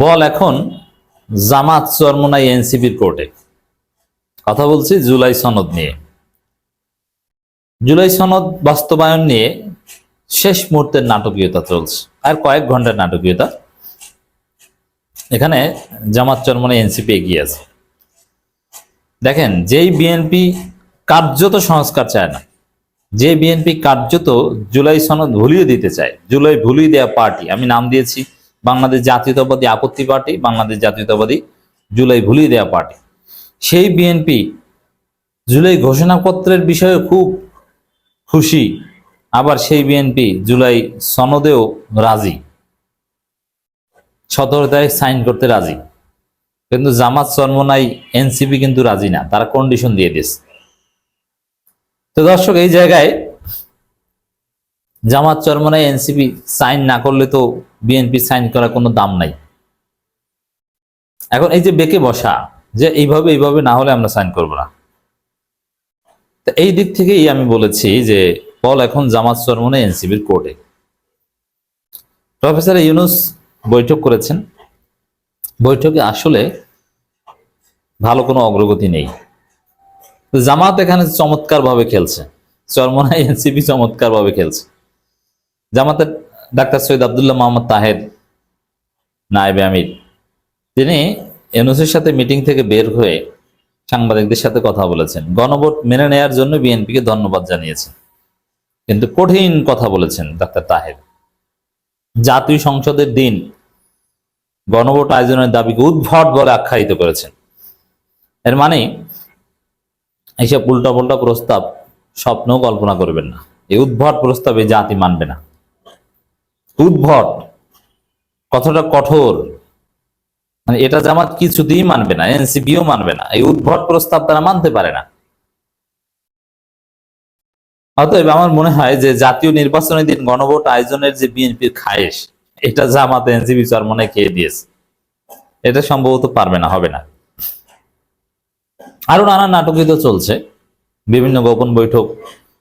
বল এখন জামাত চরমোনাই এনসিপির কোর্টে। কথা বলছি জুলাই সনদ নিয়ে। জুলাই সনদ বাস্তবায়ন নিয়ে শেষ মুহূর্তের নাটকীয়তা চলছে, আর কয়েক ঘণ্টার নাটকীয়তা। এখানে জামাত চরমোনাই এনসিপি এগিয়ে আছে। দেখেন, যেই বিএনপি কার্যত সংস্কার চায় না, যে বিএনপি কার্যত জুলাই সনদ ভুলিয়ে দিতে চায়, জুলাই ভুলিয়ে দেওয়া পার্টি, আমি নাম দিয়েছি বাংলাদেশ জাতীয়তাবাদী আপত্তি পার্টি, বাংলাদেশ জাতীয়তাবাদী জুলাই ভুলিয়ে দেওয়া পার্টি। সেই বিএনপি জুলাই ঘোষণাপত্রের বিষয়ে খুব খুশি, আবার সেই বিএনপি জুলাই সনদেও রাজি। সতেরো তারিখ সাইন করতে রাজি। কিন্তু জামাত চরমনাই এনসিপি কিন্তু রাজি না, তারা কন্ডিশন দিয়ে দিয়েছে। তো দর্শক, এই জায়গায় জামাত চরমনাই এনসিপি সাইন না করলে তো বিএনপি সাইন করার কোনো দাম নাই। এখন এই যে বেঁকে বসা, যে এইভাবে এইভাবে না হলে আমরা সাইন করব না। তো এই দিক থেকেই আমি বলেছি যে পল এখন জামাত চরমনাই এনসিবির কোর্টে। প্রফেসর ইউনুস বৈঠক করেছেন। বৈঠকে আসলে ভালো কোনো অগ্রগতি নেই। জামাত এখানে চমৎকার ভাবে খেলছে। চরমনাই এনসিপি চমৎকার ভাবে খেলছে। জামাতের ডাক্তার সৈয়দ আবদুল্লাহ মোহাম্মদ তাহের নায়েবে আমির। তিনি এনওসির সাথে মিটিং থেকে বের হয়ে সাংবাদিকদের সাথে কথা বলেছেন। গণভোট মেনে নেয়ার জন্য বিএনপিকে ধন্যবাদ জানিয়েছেন। কিন্তু কঠিন কথা বলেছেন ডাক্তার তাহের। জাতীয় সংসদের দিন গণভোট আয়োজনের দাবিকে উদ্ভট বলে আখ্যায়িত করেছেন। এর মানে এইসব উল্টা পাল্টা প্রস্তাব স্বপ্নও কল্পনা করবেন না। এই উদ্ভট প্রস্তাবে জাতি মানবে না। উদ্ভট কতটা কঠোর। মানে এটা জামাত কিছুতেই মানবে না, এনসিপিও মানবে না, এই উদ্ভট প্রস্তাব তারা মানতে পারে না। অতএব আমার মনে হয় যে জাতীয় নির্বাচনের দিন গণভোট আয়োজনের যে বিএনপির খায়েশ, এটা জামাত এনসিপি মনে খেয়ে দিয়েছে, এটা সম্ভবত পারবে না, হবে না। আরও নানা নাটকিত চলছে, বিভিন্ন গোপন বৈঠক,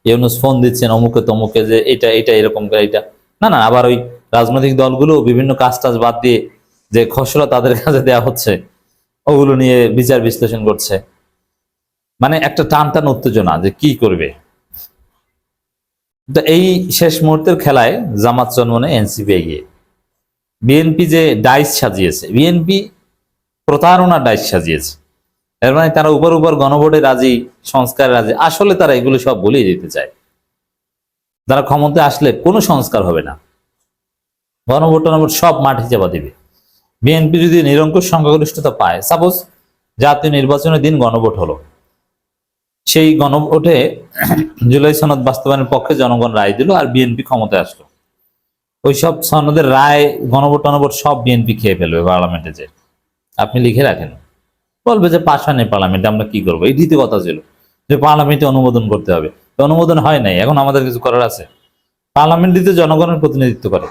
ইউনুস ফোন দিচ্ছেন অমুকে তমুকে যে এটা এটা এরকম এটা না না, আবার ওই রাজনৈতিক দলগুলো বিভিন্ন কাজ টাজ বাদ দিয়ে যে খসড়া তাদের কাছে দেয়া হচ্ছে, ওগুলো নিয়ে বিচার বিশ্লেষণ করছে। মানে একটা টান টান উত্তেজনা যে কি করবে। এই শেষ মুহূর্তের খেলায় জামাত চন্মনে এনসিপি এগিয়ে। বিএনপি যে ডাইস সাজিয়েছে, বিএনপি প্রতারণার ডাইস সাজিয়েছে। এর মানে তারা উপর উপর গণভোটে রাজি, সংস্কার রাজি, আসলে তারা এগুলো সব বলিয়ে দিতে চায়। তারা ক্ষমতায় আসলে কোনো সংস্কার হবে না। গণভোট টনভোট সব মাঠে চাপা দিবে। বিএনপি যদি নিরঙ্কুশ সংখ্যাগরিষ্ঠতা পায় সাপোজ জাতীয় নির্বাচনের দিন গণভোট হলো। সেই গণভোটে জুলাই সনদ বাস্তবায়নের পক্ষে জনগণ রায় দিল আর বিএনপি ক্ষমতায় আসলো। ওই সব সনদের রায়, গণভোট টনভোট সব বিএনপি খেয়ে ফেলবে পার্লামেন্টে যে। আপনি লিখে রাখেন। বলবে যে পাশ হয়নি পার্লামেন্টে, আমরা কি করব? এই দ্বিতীয় কথা ছিল যে পার্লামেন্টে অনুমোদন করতে হবে। অনুমোদন হয় নাই, এখন আমাদের কিছু করার আছে। পার্লামেন্ট জনগণের প্রতিনিধিত্ব করে।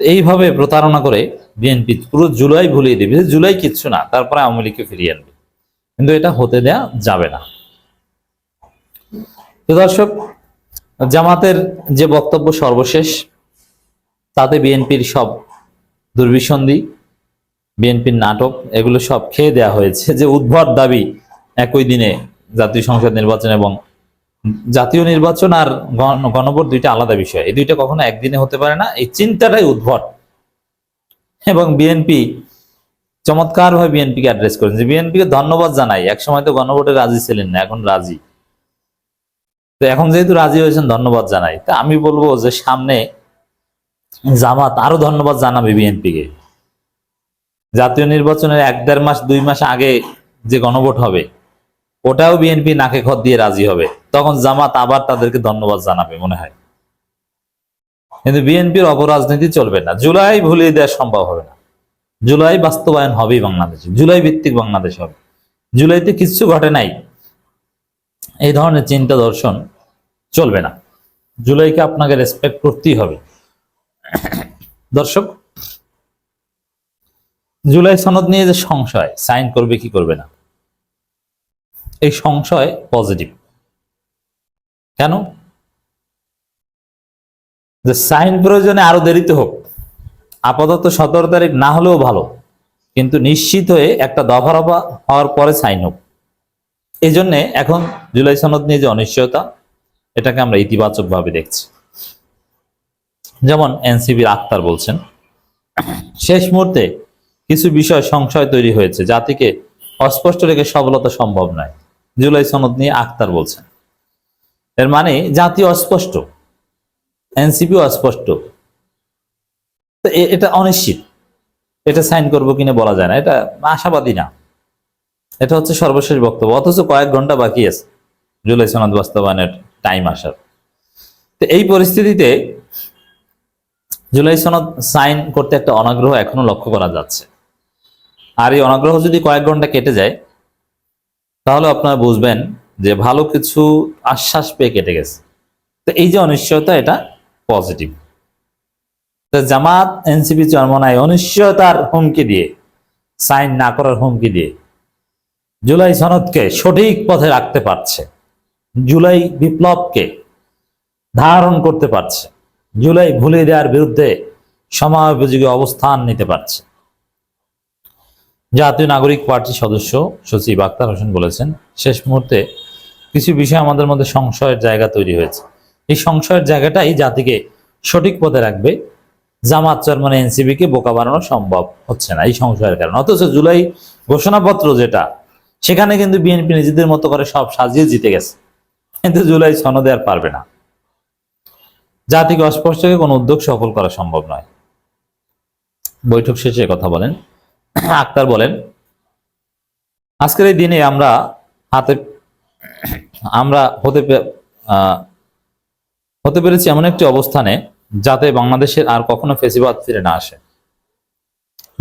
এইভাবে প্রতারণা করে বিএনপি পুরো জুলাই ভুলিয়ে দেবে। জুলাই কিচ্ছু না, তারপরে আওয়ামী লীগকে ফিরিয়ে আনবে। কিন্তু এটা হতে দেয়া যাবে না। তো দর্শক, জামাতের যে বক্তব্য সর্বশেষ, তাতে বিএনপির সব দুর্বিসন্ধি বিএনপির নাটক, এগুলো সব খেয়ে দেয়া হয়েছে যে উদ্ভট দাবি একই দিনে জাতীয় সংসদ নির্বাচন এবং জাতীয় নির্বাচন আর গণভোট দুইটা আলাদা বিষয়। এই দুইটা কখনো একদিনে হতে পারে না। এই চিন্তাটাই উদ্ভট। এবং বিএনপি চমৎকার ভাবে বিএনপিকে অ্যাড্রেস করেন করেছে বিএনপিকে ধন্যবাদ জানাই। এক সময় তো গণভোটে রাজি ছিলেন না, এখন রাজি। তো এখন যেহেতু রাজি হয়েছেন, ধন্যবাদ জানাই। তা আমি বলব যে সামনে জামাত আরও ধন্যবাদ জানাবে বিএনপিকে। জাতীয় নির্বাচনের এক দেড় মাস, দুই মাস আগে যে গণভোট হবে ওটাও বিএনপি নাকে খত দিয়ে রাজি হবে। তখন জামাত আবার তাদেরকে ধন্যবাদ জানাবে মনে হয়। কিন্তু বিএনপির অপরাজনীতি চলবে না। জুলাই ভুলিয়ে দেওয়া সম্ভব হবে না। জুলাই বাস্তবায়ন হবেই বাংলাদেশে। জুলাই ভিত্তিক বাংলাদেশ হবে। জুলাইতে কিচ্ছু ঘটে নাই। এই ধরনের চিন্তা দর্শন চলবে না। জুলাইকে আপনাকে রেসপেক্ট করতেই হবে। দর্শক, জুলাই সনদ নিয়ে যে সংশয় সাইন করবে কি করবে না? এই সংশয় পজিটিভ কেন? যে সাইন প্রয়োজনে আরও দেরিতে হোক, আপাতত সতেরো তারিখ না হলেও ভালো, কিন্তু নিশ্চিত হয়ে একটা দফা রফা হওয়ার পরে সাইন হোক। এই জন্যে এখন জুলাই সনদ নিয়ে যে অনিশ্চয়তা, এটাকে আমরা ইতিবাচক ভাবে দেখছি। যেমন এনসিবির আক্তার বলছেন, শেষ মুহূর্তে কিছু বিষয় সংশয় তৈরি হয়েছে, জাতিকে অস্পষ্ট রেখে সফলতা সম্ভব নয়। জুলাই সনদ নিয়ে আক্তার বলছেন। এর মানে জাতি অস্পষ্ট, এনসিপি অস্পষ্ট। এটা অনিশ্চিত। এটা সাইন করব কিনা বলা যায় না, এটা আশাবাদী না। এটা হচ্ছে সর্বশেষ বক্তব্য, অথচ কয়েক ঘণ্টা বাকি আছে জুলাই সনদ বাস্তবায়নের টাইম আসার। তো এই পরিস্থিতিতে জুলাই সনদ সাইন করতে একটা অনাগ্রহ এখনও লক্ষ্য করা যাচ্ছে। আর এই অনাগ্রহ যদি কয়েক ঘণ্টা কেটে যায় তাহলে আপনারা বুঝবেন যে ভালো কিছু আশ্বাস পেয়ে কেটে গেছে। তো এই যে অনিশ্চয়তা, এটা পজিটিভ তো জামাত, এনসিপি চরমনায় অনিশ্চয়তার হুমকি দিয়ে, সাইন না করার হুমকি দিয়ে জুলাই সনদকে সঠিক পথে রাখতে পারছে। জুলাই বিপ্লবকে ধারণ করতে পারছে। জুলাই ভুলে দেওয়ার বিরুদ্ধে সময়োপযোগী অবস্থান নিতে পারছে। জাতীয় নাগরিক পার্টির সদস্য সচিব আক্তার হোসেন বলেছেন, শেষ মুহূর্তে কিছু বিষয় আমাদের মধ্যে সংশয়ের জায়গা তৈরি হয়েছে। এই সংশয়ের জায়গাটাই জাতিকে সঠিক পথে রাখবে। জামাত চরমানে এনসিবি কে বোকা বানানো সম্ভব হচ্ছে না এই সংশয়ের কারণে। অথচ জুলাই ঘোষণাপত্র যেটা, সেখানে কিন্তু বিএনপি নিজেদের মতো করে সব সাজিয়ে জিতে গেছে। কিন্তু জুলাই সনদে আর পারবে না। জাতিকে অস্পষ্টকে কোনো উদ্যোগ সফল করা সম্ভব নয়। বৈঠক শেষে কথা বলেন আক্তার বলেন, আজকের এই দিনে আমরা হাতে, আমরা হতে হতে পেরেছি এমন একটি অবস্থানে যাতে বাংলাদেশের আর কখনো ফেসিবাদ ফিরে না আসে।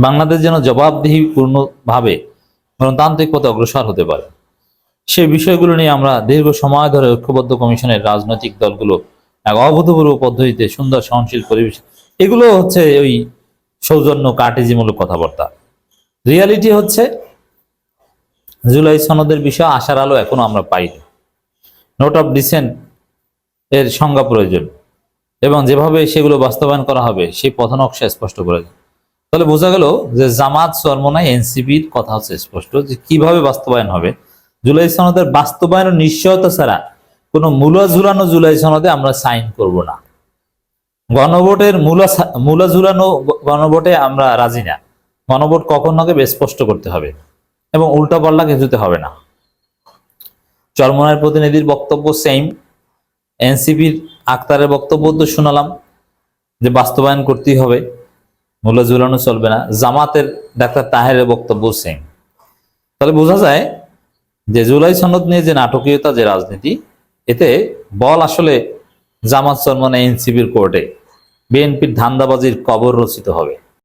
বাংলাদেশ যেন জবাবদিহি পূর্ণভাবে গণতান্ত্রিক পথে অগ্রসর হতে পারে। সেই বিষয়গুলো নিয়ে আমরা দীর্ঘ সময় ধরে ঐক্যবদ্ধ কমিশনের রাজনৈতিক দলগুলো এক অভূতপূর্ব পদ্ধতিতে সুন্দর সহনশীল পরিবেশ, এগুলো হচ্ছে ওই সৌজন্য কার্টেজিমূলক কথাবার্তা। রিয়ালিটি হচ্ছে, জুলাই সনদের বিষয়ে আশার আলো এখনও আমরা পাইনি। নোট অফ ডিসেন্ট এর সংজ্ঞা প্রয়োজন এবং যেভাবে সেগুলো বাস্তবায়ন করা হবে, সেই পথনকশা স্পষ্ট করে দেয়। তাহলে বোঝা গেল যে জামাত চরমনায় এনসিপির কথা হচ্ছে স্পষ্ট যে কীভাবে বাস্তবায়ন হবে। জুলাই সনদের বাস্তবায়নের নিশ্চয়তা ছাড়া কোনো মূলা ঝুলানো জুলাই সনদে আমরা সাইন করব না। গণভোটের মূলা মূলা ঝুলানো গণভোটে আমরা রাজি না। গণভোট কখন হবে স্পষ্ট করতে হবে এবং উল্টা পাল্টা কিছুতে হবে না। চরমনার প্রতিনিধির বক্তব্য সেম এনসিপির আক্তারের বক্তব্য তো শোনালাম যে বাস্তবায়ন করতেই হবে মূল্য ঝুলানো চলবে না, জামাতের ডাক্তার তাহেরের বক্তব্য সেম তাহলে বোঝা যায় যে জুলাই সনদ নিয়ে যে নাটকীয়তা, যে রাজনীতি, এতে বল আসলে জামাত সলমানে এনসিপির কোর্টে। বিএনপির ধান্দাবাজির কবর রচিত হবে।